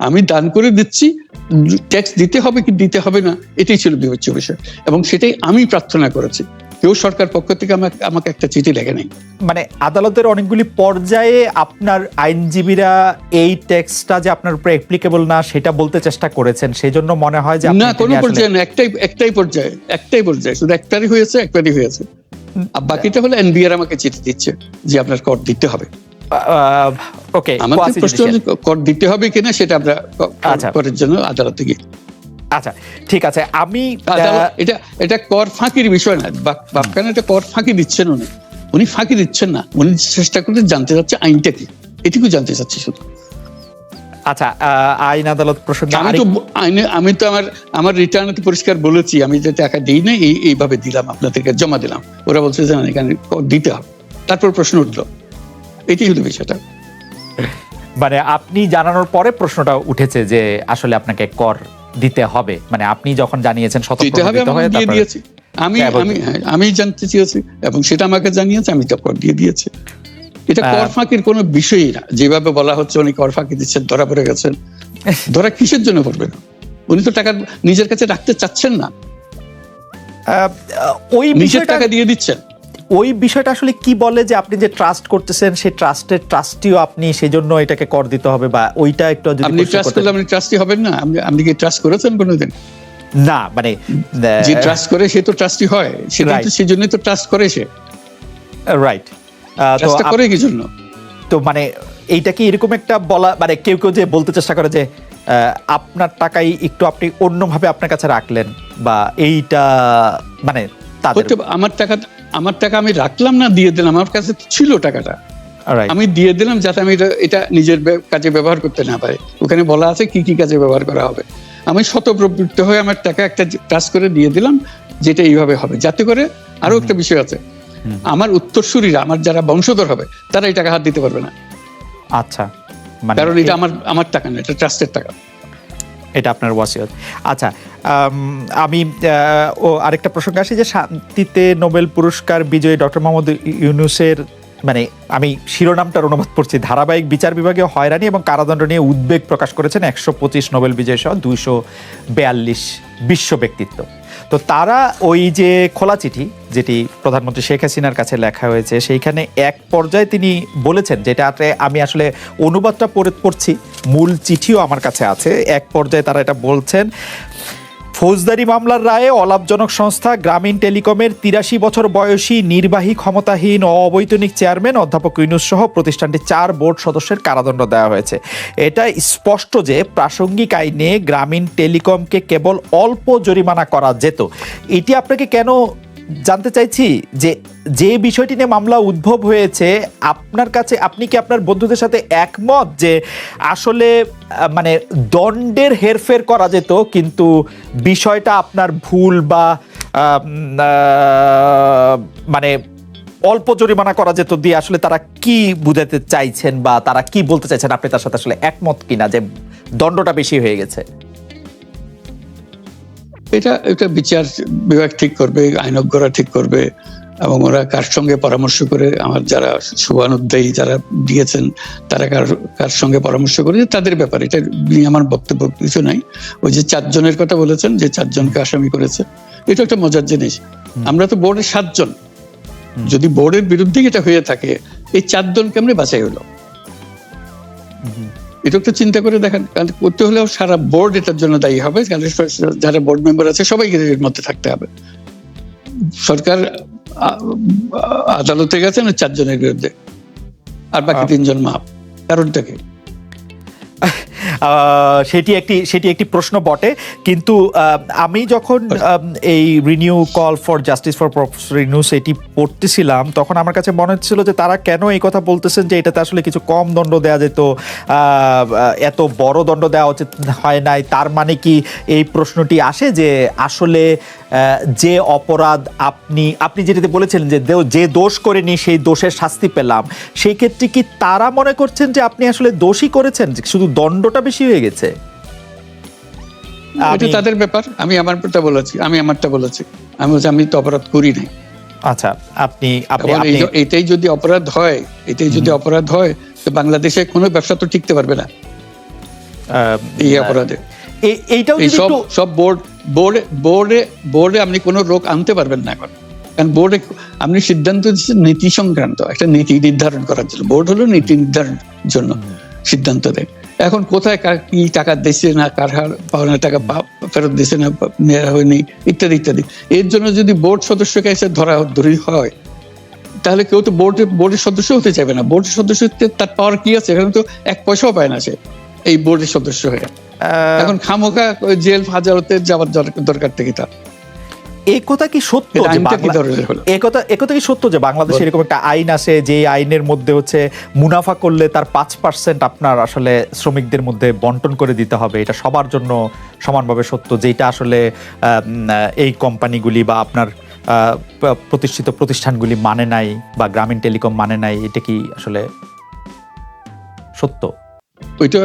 আমি দান করে দিচ্ছি ট্যাক্স দিতে হবে কি দিতে হবে না এটাই ছিল বিবেচ্য বিষয়। এবং সেটাই আমি প্রার্থনা করেছি। কেউ সরকার পক্ষ থেকে আমাকে আমাকে একটা চিঠি লেখে নাই। মানে আদালতের অনেকগুলি পর্যায়ে আপনার আইনজীবীরা এই ট্যাক্সটা যে আপনার উপরে অ্যাপ্লিকেবল না সেটা বলতে চেষ্টা করেছেন। সেই জন্য মনে হয় যে না কোনো পর্যায়ে না একটাই একটাই পর্যায়ে একটাই পর্যায়ে। শুধু একটারই হয়েছে একবারই হয়েছে। আর বাকিটা হলো এনবিআর আমাকে চিঠি দিচ্ছে যে আপনার কর দিতে হবে। ওকে আমাদের প্রশ্ন কর দিতে হবে কিনা সেটা আমরা আচ্ছা। করের জন্য আদালতে গিয়ে। আচ্ছা ঠিক আছে আমি এটা এটা কর ফাঁকির বিষয় না এটা কর ফাঁকি দিচ্ছেন উনি। উনি ফাঁকি দিচ্ছেন না উনি চেষ্টা করতে জানতে চাচ্ছে আইনটা কি। এটুকু জানতে চাচ্ছি শুধু। আচ্ছা আইন আদালত প্রসঙ্গে আমি তো আইনে আমি তো আমার আমার রিটার্নে তো পরিষ্কার বলেছি আমি যে টাকা দিই না এই এইভাবে দিলাম আপনাদেরকে জমা দিলাম। ওরা বলছে যে এখানে কর দিতে হবে। তারপর প্রশ্ন উঠল এটাই হলো বিষয়টা। মানে আপনি জানানোর পরে প্রশ্নটা উঠেছে যে আসলে আপনাকে কর দিতে হবে। মানে আপনি যখন জানিয়েছেন দিতে হবে আমি দিয়ে দিয়েছি। আমি হ্যাঁ, আমি হ্যাঁ, আমি জানতে চেয়েছি এবং সেটা আমাকে জানিয়েছে আমি তো কর দিয়ে দিয়েছি। এটা কর ফাঁকির কোনো বিষয়ই না। যেভাবে বলা হচ্ছে উনি কর ফাঁকি দিচ্ছেন ধরা পড়ে গেছেন। ধরা কিসের জন্য পড়বে না? উনি তো টাকা নিজের কাছে রাখতে চাচ্ছেন না। ওই নিজের টাকা দিয়ে দিচ্ছেন। ওই বিষয়টা আসলে কি বলে যে আপনি যে ট্রাস্ট করতেছেন সেই ট্রাস্টের ট্রাস্টিও আপনি সেই জন্য এটাকে কর দিতে হবে বা ওইটা একটু যদি আপনি ট্রাস্ট করলে আপনি ট্রাস্টি হবেন না? আপনি আপনি কি ট্রাস্ট করেছেন কোনোদিন? না মানে যে ট্রাস্ট করে সে তো ট্রাস্টি হয়। সেটা Right. তো সেই জন্যই তো ট্রাস্ট করে সে। রাইট তো করে কি জন্য? তো মানে এইটা কি এরকম একটা বলা মানে কেউ কেউ যে বলতে চেষ্টা করে যে আপনার টাকাই একটু আপনি অন্যভাবে আপনার কাছে রাখলেন বা এইটা মানে আমার টাকা আমার টাকা আমি রাখলাম না দিয়ে দিলাম। আমার কাছে ছিল টাকাটা। আমি দিয়ে দিলাম যাতে আমি এটা- নিজের কাজে ব্যবহার করতে না পারি। ওখানে বলা আছে কি কি কাজে ব্যবহার করা হবে। আমি শতপ্রবৃত্ত হয়ে আমার টাকা একটা টাচ করে দিয়ে দিলাম যেটা এইভাবে হবে। যাতে করে আরও একটা বিষয় আছে। আমার উত্তরসূরিরা আমার যারা বংশধর হবে তারা এই টাকা হাত দিতে পারবে না। আচ্ছা। মানে কারণ এটা আমার আমার টাকা না এটা ট্রাস্টের টাকা। এটা আপনার ওয়াসিয়ত। আচ্ছা আমি ও আরেকটা প্রসঙ্গ আসি যে শান্তিতে নোবেল পুরস্কার বিজয়ী ডক্টর মোহাম্মদ ইউনুসের মানে আমি শিরোনামটার অনুবাদ করছি, ধারাবাহিক বিচার বিভাগে হয়রানি এবং কারাদণ্ড নিয়ে উদ্বেগ প্রকাশ করেছেন একশো পঁচিশ নোবেল বিজয়ী সহ দুইশো বিশ্ব ব্যক্তিত্ব। তো তারা ওই যে খোলা চিঠি যেটি প্রধানমন্ত্রী শেখ হাসিনার কাছে লেখা হয়েছে, সেইখানে এক পর্যায়ে তিনি বলেছেন যেটাতে আমি আসলে অনুবাদটা পড়ে পড়ছি, মূল চিঠিও আমার কাছে আছে। এক পর্যায়ে তারা এটা বলছেন। ফৌজদারি মামলার রায়ে অলাভজনক সংস্থা গ্রামীণ টেলিকমের তিরাশি বছর বয়সী নির্বাহী ক্ষমতাহীন ও অবৈতনিক চেয়ারম্যান অধ্যাপক ইউনুস সহ প্রতিষ্ঠানটির চার বোর্ড সদস্যের কারাদণ্ড দেওয়া হয়েছে। এটা স্পষ্ট যে প্রাসঙ্গিক আইনে গ্রামীণ টেলিকমকে কেবল অল্প জরিমানা করা যেত। এটি আপনাকে কেন জানতে চাইছি যে যে বিষয়টি নিয়ে মামলা উদ্ভব হয়েছে, আপনার কাছে আপনি কি আপনার বন্ধুদের সাথে একমত যে আসলে মানে দণ্ডের হেরফের করা যেত, কিন্তু বিষয়টা আপনার ভুল বা মানে অল্প জরিমানা করা যেত দিয়ে আসলে তারা কি বুঝাতে চাইছেন বা তারা কি বলতে চাইছেন? আপনি তার সাথে আসলে একমত কিনা যে দণ্ডটা বেশি হয়ে গেছে? এটা এটা বিচার বিভাগ ঠিক করবে আইনজ্ঞরা ঠিক করবে এবং ওরা কার সঙ্গে পরামর্শ করে আমার যারা শুভানুদ্দায়ী যারা দিয়েছেন তারা কার কার সঙ্গে পরামর্শ করে তাদের ব্যাপার এটা নিয়ে আমার বক্তব্য কিছু নাই। ওই যে চারজনের কথা বলেছেন যে চারজনকে আসামি করেছে এটা একটা মজার জিনিস। আমরা তো বোর্ডের সাতজন। যদি বোর্ডের বিরুদ্ধে এটা হয়ে থাকে এই চারজন কেমনে বাছাই হলো। এটা একটু চিন্তা করে দেখেন কারণ করতে হলেও সারা বোর্ড এটার জন্য দায়ী হবে যারা বোর্ড মেম্বার আছে সবাইকে এর মধ্যে থাকতে হবে। সরকার আদালতে গেছেন না চারজনের বিরুদ্ধে। আর বাকি তিনজন মাপ কারণটা কি? আহ, সেটি একটি সেটি একটি প্রশ্ন বটে। কিন্তু আমি যখন এই renew call for justice for renews এটি পড়তেছিলাম তখন আমার কাছে মনে হচ্ছিল যে তারা কেন এই কথা বলতেছেন যে এটাতে আসলে কিছু কম দণ্ড দেওয়া যেত এত বড় দণ্ড দেওয়া উচিত হয় নাই তার মানে কি এই প্রশ্নটি আসে যে আসলে যে অপরাধ আপনি আপনি যেটাতে বলেছিলেন যে যে দোষ করেনি সেই দোষের শাস্তি পেলাম সেই ক্ষেত্রে কি তারা মনে করছেন যে আপনি আসলে দোষী করেছেন? যে শুধু দণ্ডটা বেশি হয়ে গেছে। এটা তাদের ব্যাপার আমি আমারটা বলেছি আমি আমারটা বলেছি। আমি বলছি আমি তো অপরাধ করি নাই। আচ্ছা আপনি এটাই যদি অপরাধ হয় এটাই যদি অপরাধ হয় তো বাংলাদেশে কোনো ব্যবসা তো টিকতে পারবে না। এই অপরাধে। এইটাও যদি সব সব বোর্ড বোর্ডে বোর্ডে বোর্ডে আপনি কোনো রোগ আনতে পারবেন না এখন। কারণ বোর্ডে আপনি সিদ্ধান্ত দিচ্ছেন নীতি সংক্রান্ত একটা নীতি নির্ধারণ করার জন্য। বোর্ড হলো নীতি নির্ধারণের জন্য। সিদ্ধান্ত দেয়। এখন কোথায় কার কি টাকা দিচ্ছে না কার হার পাওনা টাকা ফেরত দিচ্ছে না নেওয়া হয়নি ইত্যাদি ইত্যাদি। এর জন্য যদি বোর্ড সদস্যকে এসে ধরা ধরি হয় তাহলে কেউ তো বোর্ডের বোর্ডের সদস্য হতে চাইবে না। বোর্ডের সদস্য তার পাওয়ার কি আছে? এখানে তো এক পয়সাও পায় না সে এই বোর্ডের সদস্য হয়ে। এখন খামোখা জেল হাজারতে যাওয়ার দরকার থেকে তার। এই কথা কি সত্য যে আইনটা কি সত্য যে বাংলাদেশে এরকম একটা আইন আছে যে আইনের মধ্যে হচ্ছে মুনাফা করলে তার পাঁচ পার্সেন্ট আপনার আসলে শ্রমিকদের মধ্যে বন্টন করে দিতে হবে এটা সবার জন্য সমানভাবে সত্য যেটা আসলে এই কোম্পানিগুলি বা আপনার প্রতিষ্ঠিত প্রতিষ্ঠানগুলি মানে নাই বা গ্রামীণ টেলিকম মানে নাই এটা কি আসলে সত্য? ওইটা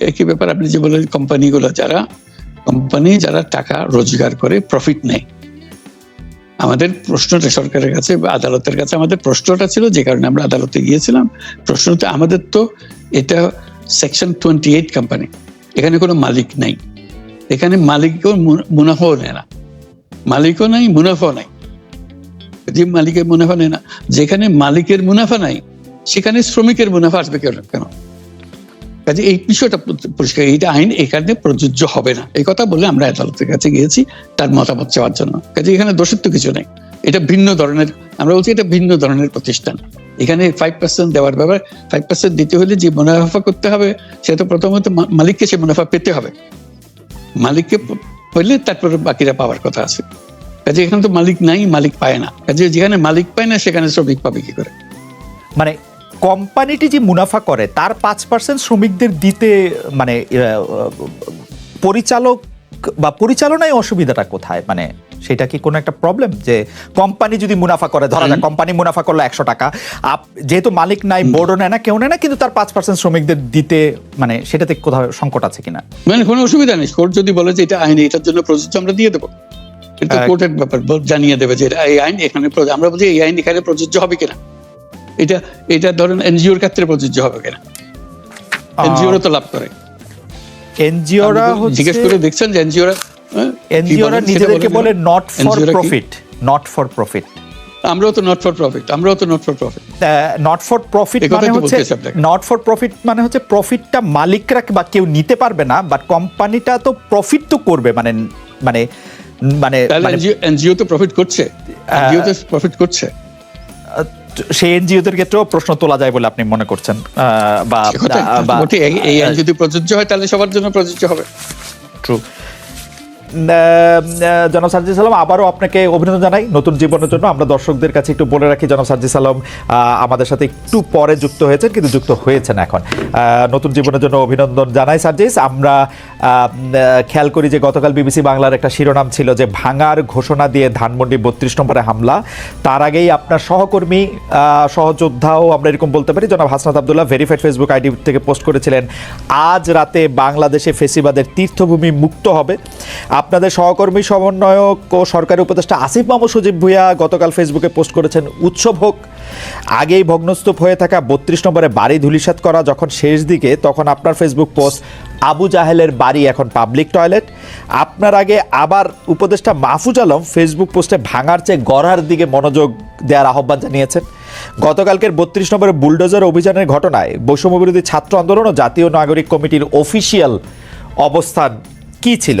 একই ব্যাপার আপনি যে বলেন কোম্পানিগুলো যারা কোম্পানি যারা টাকা রোজগার করে প্রফিট নেয় আমাদের প্রশ্নটা সরকারের কাছে বা আদালতের কাছে, আমাদের প্রশ্নটা ছিল যে কারণে আমরা আদালতে গিয়েছিলাম। প্রশ্নটা আমাদের তো এটা সেকশন টোয়েন্টি এইট কোম্পানি এখানে কোনো মালিক নাই। এখানে মালিকও মুনাফাও নেয় না। মালিকও নাই, মুনাফাও নাই। যে মালিকের মুনাফা নেয় না, যেখানে মালিকের মুনাফা নাই, সেখানে শ্রমিকের মুনাফা আসবে কেন কেন? কাজে এই বিষয়টা পরিষ্কার এইটা আইন এখানে প্রযোজ্য হবে না। এই কথা বলে আমরা আদালতের কাছে গিয়েছি তার মতামত চাওয়ার জন্য। কাজে এখানে দোষের তো কিছু নেই। এটা ভিন্ন ধরনের, আমরা বলছি এটা ভিন্ন ধরনের প্রতিষ্ঠান। এখানে ফাইভ পার্সেন্ট দেওয়ার ব্যাপার ফাইভ পার্সেন্ট দিতে হলে যে মুনাফা করতে হবে, সে তো প্রথমত মালিককে সে মুনাফা পেতে হবে। মালিককে পেলে তারপরে বাকিরা পাওয়ার কথা আছে। কাজে এখানে তো মালিক নাই, মালিক পায় না। কাজে যেখানে মালিক পায় না, সেখানে শ্রমিক পাবে কি করে? মানে কোম্পানিটি যে মুনাফা করে তার পাঁচ পার্সেন্ট শ্রমিকদের দিতে মানে পরিচালক বা পরিচালনায় অসুবিধাটা কোথায়? মানে সেটা কি কোনো একটা প্রবলেম যে কোম্পানি যদি মুনাফা করে ধরা যাক কোম্পানি মুনাফা করল একশো টাকা আপ যেহেতু মালিক নাই বোর্ডও নেয় না কেউ নেয় না কিন্তু তার পাঁচ পার্সেন্ট শ্রমিকদের দিতে মানে সেটাতে কোথাও সংকট আছে কিনা? মানে কোনো অসুবিধা নেই। কোর্ট যদি বলে যে এটা আইন এটার জন্য প্রযোজ্য আমরা দিয়ে দেবো। কিন্তু কোর্টের ব্যাপার জানিয়ে দেবে যে এটা এই আইন এখানে। আমরা বলছি এই আইন এখানে প্রযোজ্য হবে কিনা? এটা এটা ধরেন এনজিওর ক্ষেত্রে প্রযোজ্য হবে কিনা? এনজিওরা তো লাভ করে। এনজিওরা জিজ্ঞেস করে দেখছেন যে এনজিওরা এনজিওরা নিজেদেরকে বলে not for? Profit not for profit আমরাও তো নট ফর প্রফিট আমরাও তো not for profit not for profit মানে হচ্ছে। নট ফর প্রফিট মানে হচ্ছে প্রফিটটা মালিকরা বা কেউ নিতে পারবে না বাট কোম্পানিটা তো প্রফিট তো করবে মানে মানে মানে মানে এনজিও তো প্রফিট করছে। এনজিও তো প্রফিট করছে। সেই এনজিওদের ক্ষেত্রেও প্রশ্ন তোলা যায় বলে আপনি মনে করছেন বা এই আইন যদি প্রযোজ্য হয় তাহলে সবার জন্য প্রযোজ্য হবে। ট্রু জনাব সার্জি সালাম আবারও আপনাকে অভিনন্দন জানাই। নতুন জীবনের জন্য আমরা দর্শকদের কাছে একটু বলে রাখি, জনাব সার্জি সালাম আমাদের সাথে একটু পরে যুক্ত হয়েছেন, কিন্তু যুক্ত হয়েছেন এখন। নতুন জীবনের জন্য অভিনন্দন জানাই সার্জিস। আমরা খেয়াল করি যে গতকাল বিবিসি বাংলার একটা শিরোনাম ছিল যে ভাঙার ঘোষণা দিয়ে ধানমন্ডি বত্রিশ নম্বরে হামলা। তার আগেই আপনার সহকর্মী সহযোদ্ধাও আমরা এরকম বলতে পারি। জনাব Hasnat Abdullah verified Facebook ID থেকে পোস্ট করেছিলেন, আজ রাতে বাংলাদেশে ফেসিবাদের তীর্থভূমি মুক্ত হবে। আপনাদের সহকর্মী, সমন্বয়ক ও সরকারি উপদেষ্টা আসিফ মামু সজীব ভুইয়া গতকাল ফেসবুকে পোস্ট করেছেন, উৎসব হোক। আগেই ভগ্নস্তূপ হয়ে থাকা বত্রিশ নম্বরে বাড়ি ধুলিসাৎ করা যখন শেষ দিকে, তখন আপনার ফেসবুক পোস্ট, আবু জাহেলের বাড়ি এখন পাবলিক টয়লেট। আপনার আগে আবার উপদেষ্টা মাহফুজ আলম ফেসবুক পোস্টে ভাঙার চেয়ে গড়ার দিকে মনোযোগ দেওয়ার আহ্বান জানিয়েছেন। গতকালকের বত্রিশ নম্বরে বুলডোজার অভিযানের ঘটনায় বৈষম্য বিরোধী ছাত্র আন্দোলন ও জাতীয় নাগরিক কমিটির অফিসিয়াল অবস্থান কি ছিল?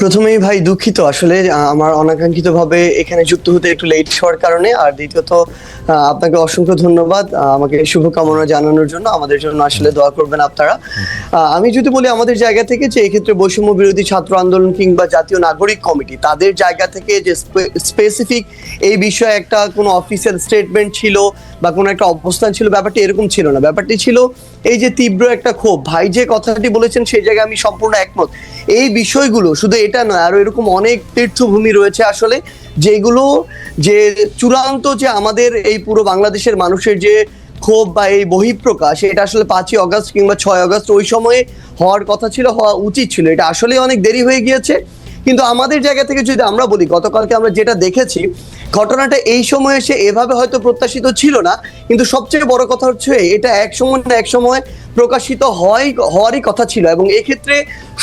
প্রথমেই ভাই দুঃখিত। আসলে আমার অনাকাঙ্ক্ষিত ভাবে এখানে যুক্ত হতে একটু লেট হওয়ার কারণে, আর দ্বিতীয়ত আপনাকে অসংখ্য ধন্যবাদ আমাকে শুভকামনা জানানোর জন্য। আমাদের জন্য আসলে দোয়া করবেন আপনারা। আমি যদি বলি আমাদের জায়গা থেকে যে এক্ষেত্রে বৈষম্য বিরোধী ছাত্র আন্দোলন কিংবা জাতীয় নাগরিক কমিটি, তাদের জায়গা থেকে যে স্পেসিফিক এই বিষয়ে একটা কোনো অফিসিয়াল স্টেটমেন্ট ছিল বা কোনো একটা অবস্থান ছিল, ব্যাপারটি এরকম ছিল না। ব্যাপারটি ছিল এই যে তীব্র একটা ক্ষোভ। ভাই যে কথাটি বলেছেন, সেই জায়গায় আমি সম্পূর্ণ একমত। এই বিষয়গুলো, শুধু এটা নয় আরও এরকম অনেক তীর্থভূমি রয়েছে আসলে, যেগুলো যে চূড়ান্ত যে আমাদের এই পুরো বাংলাদেশের মানুষের যে ক্ষোভ বা এই বহিঃপ্রকাশ, এটা আসলে পাঁচই অগস্ট কিংবা ছয় অগস্ট ওই সময়ে হওয়ার কথা ছিল, হওয়া উচিত ছিল। এটা আসলে অনেক দেরি হয়ে গিয়েছে। কিন্তু আমাদের জায়গা থেকে যদি আমরা বলি, গতকালকে আমরা যেটা দেখেছি, ঘটনাটা এই সময় এসে এভাবে হয়তো প্রত্যাশিত ছিল না, কিন্তু সবচেয়ে বড় কথা হচ্ছে এটা এক সময় না এক সময় প্রকাশিত হয়, হওয়ারই কথা ছিল এবং এক্ষেত্রে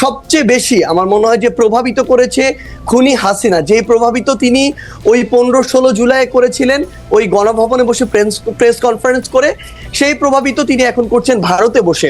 সবচেয়ে বেশি আমার মনে হয় যে প্রভাবিত করেছে খুনি হাসিনা। যে প্রভাবিত তিনি ওই পনেরো ষোলো জুলাই করেছিলেন, ওই গণভবনে বসে প্রেস প্রেস কনফারেন্স করে, সেই প্রভাবিত তিনি এখন করছেন ভারতে বসে।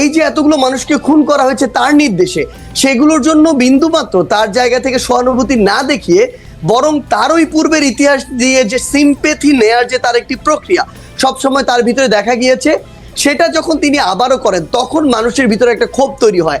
এই যে এতগুলো মানুষকে খুন করা হয়েছে তার নির্দেশে, সেগুলোর জন্য বিন্দুমাত্র তার জায়গা থেকে সহানুভূতি না দেখিয়ে বরং তার ওই পূর্বের ইতিহাস দিয়ে যে সিম্পেথি নেয়ার যে তার একটি প্রক্রিয়া, সবসময় তার ভিতরে দেখা গিয়েছে। সেটা যখন তিনি আবারও করেন, তখন মানুষের ভিতরে একটা ক্ষোভ তৈরি হয়।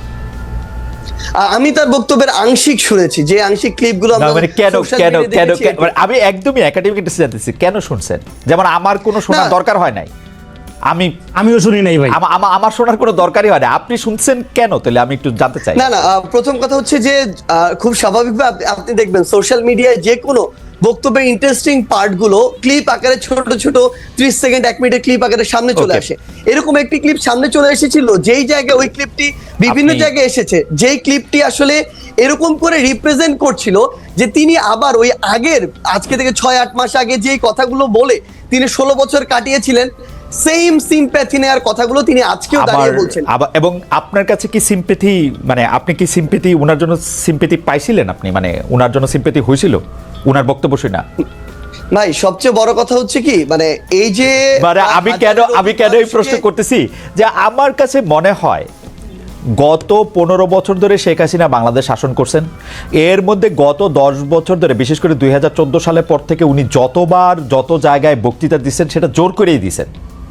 আমি তার বক্তব্যের আংশিক শুনেছি যে আংশিক ক্লিপগুলো আমরা মানে কেন কেন কেন মানে আমি একদমই একাডেমিক জানতেছি কেন শুনছেন? যেমন আমার কোনো শোনার দরকার হয় নাই। আমি আমিও শুনি নাই ভাই। আমা- আমা- আমার শোনার কোনো দরকারই হয় না আপনি শুনছেন কেন? তাহলে আমি একটু জানতে চাই। না না প্রথম কথা হচ্ছে যে আহ, খুব স্বাভাবিকভাবে আপনি- আপনি দেখবেন সোশ্যাল মিডিয়ায় যে কোনো বক্তব্যের ইন্টারেস্টিং পার্টগুলো ক্লিপ আকারে ছোট ছোট ত্রিশ সেকেন্ড এক মিনিটের ক্লিপ আকারে সামনে চলে আসে। এরকম একটি ক্লিপ সামনে চলে এসেছিল যেই জায়গায় ওই ক্লিপটি বিভিন্ন জায়গায় এসেছে যেই ক্লিপটি আসলে এরকম করে রিপ্রেজেন্ট করছিল যে তিনি আবার ওই আগের আজকে থেকে ছয় আট মাস আগে যেই কথাগুলো বলে তিনি ষোলো বছর কাটিয়েছিলেন সেম সিম্প্যাথি নেওয়ার কথাগুলো তিনি আজকেও দাঁড়িয়ে বলছেন। এবং আপনার কাছে কি সিম্পেথি মানে আপনি কি সিম্পেথি উনার জন্য সিম্পেথি পাইছিলেন আপনি? মানে উনার জন্য সিম্পেথি হয়েছিল উনার বক্তব্য শুনে। ভাই সবচেয়ে বড় কথা হচ্ছে কি মানে এই যে মানে আমি কেন আমি কেন এই প্রশ্ন করতেছি যে আমার কাছে মনে হয় গত পনেরো বছর ধরে শেখ হাসিনা বাংলাদেশ শাসন করছেন। এর মধ্যে গত দশ বছর ধরে বিশেষ করে দুই সালের পর থেকে উনি যতবার যত জায়গায় বক্তৃতা দিচ্ছেন সেটা জোর করেই দিছেন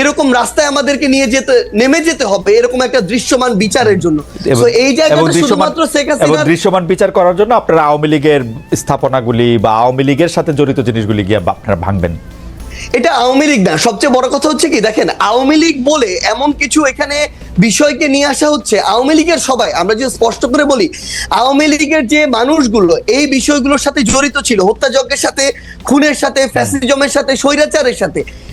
এরকম রাস্তায় আমাদেরকে নিয়ে যেতে নেমে যেতে হবে এরকম একটা দৃশ্যমান বিচারের জন্য। এই জায়গাটা শুধুমাত্র শেখ এবং হাসিনার দৃশ্যমান বিচার করার জন্য আপনারা আওয়ামী লীগের স্থাপনাগুলি বা আওয়ামী লীগের সাথে জড়িত জিনিসগুলি গিয়ে আপনারা ভাঙবেন। এটা আওয়ামী লীগ না সবচেয়ে বড় কথা হচ্ছে কি দেখেন আওয়ামী লীগ বলে এমন কিছু এখানে বিষয়কে নিয়ে আসা হচ্ছে আওয়ামী লীগের সবাই আমরা যে স্পষ্ট করে বলি আওয়ামী লীগের যে মানুষগুলো এই বিষয়গুলোর সাথে জড়িত ছিল হত্যাযজ্ঞের সাথে খুনের সাথে ফ্যাসিজমের সাথে স্বৈরাচারের সাথে।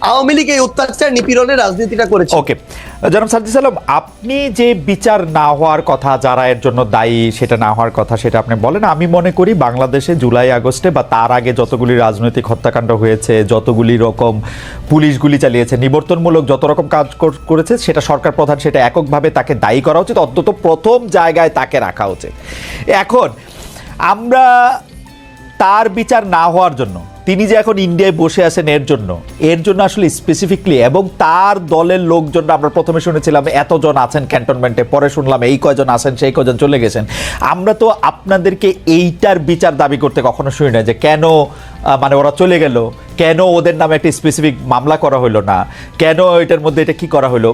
আওয়ামী লীগ এই অত্যাচার নিপীড়নের রাজনীতিটা করেছে। ওকে। জনাব সাজ্জি সালাম, আপনি যে বিচার না হওয়ার কথা, যারা এর জন্য দায়ী, সেটা না হওয়ার কথা, সেটা আপনি বলেন। আমি মনে করি বাংলাদেশে জুলাই, আগস্টে বা তার আগে যতগুলি রাজনৈতিক হত্যাকাণ্ড হয়েছে, যতগুলি রকম পুলিশ গুলি চালিয়েছে, নিবর্তনমূলক যত রকম কাজ করেছে, সেটা সরকার প্রধান, সেটা এককভাবে তাকে দায়ী করা উচিত, অন্তত প্রথম জায়গায় তাকে রাখা উচিত। এখন, আমরা তার বিচার না হওয়ার জন্য তিনি যে এখন ইন্ডিয়ায় বসে আছেন এর জন্য এর জন্য আসলে স্পেসিফিকলি এবং তার দলের লোকজনরা, আমরা প্রথমে শুনেছিলাম এতজন আছেন ক্যান্টনমেন্টে পরে শুনলাম এই কয়জন আছেন, সেই কয়জন চলে গেছেন। আমরা তো আপনাদেরকে এইটার বিচার দাবি করতে কখনো শুনি না যে কেন মানে ওরা চলে গেল, কেন ওদের নামে একটা স্পেসিফিক মামলা করা হলো না, কেন এটার মধ্যে এটা কি করা হলো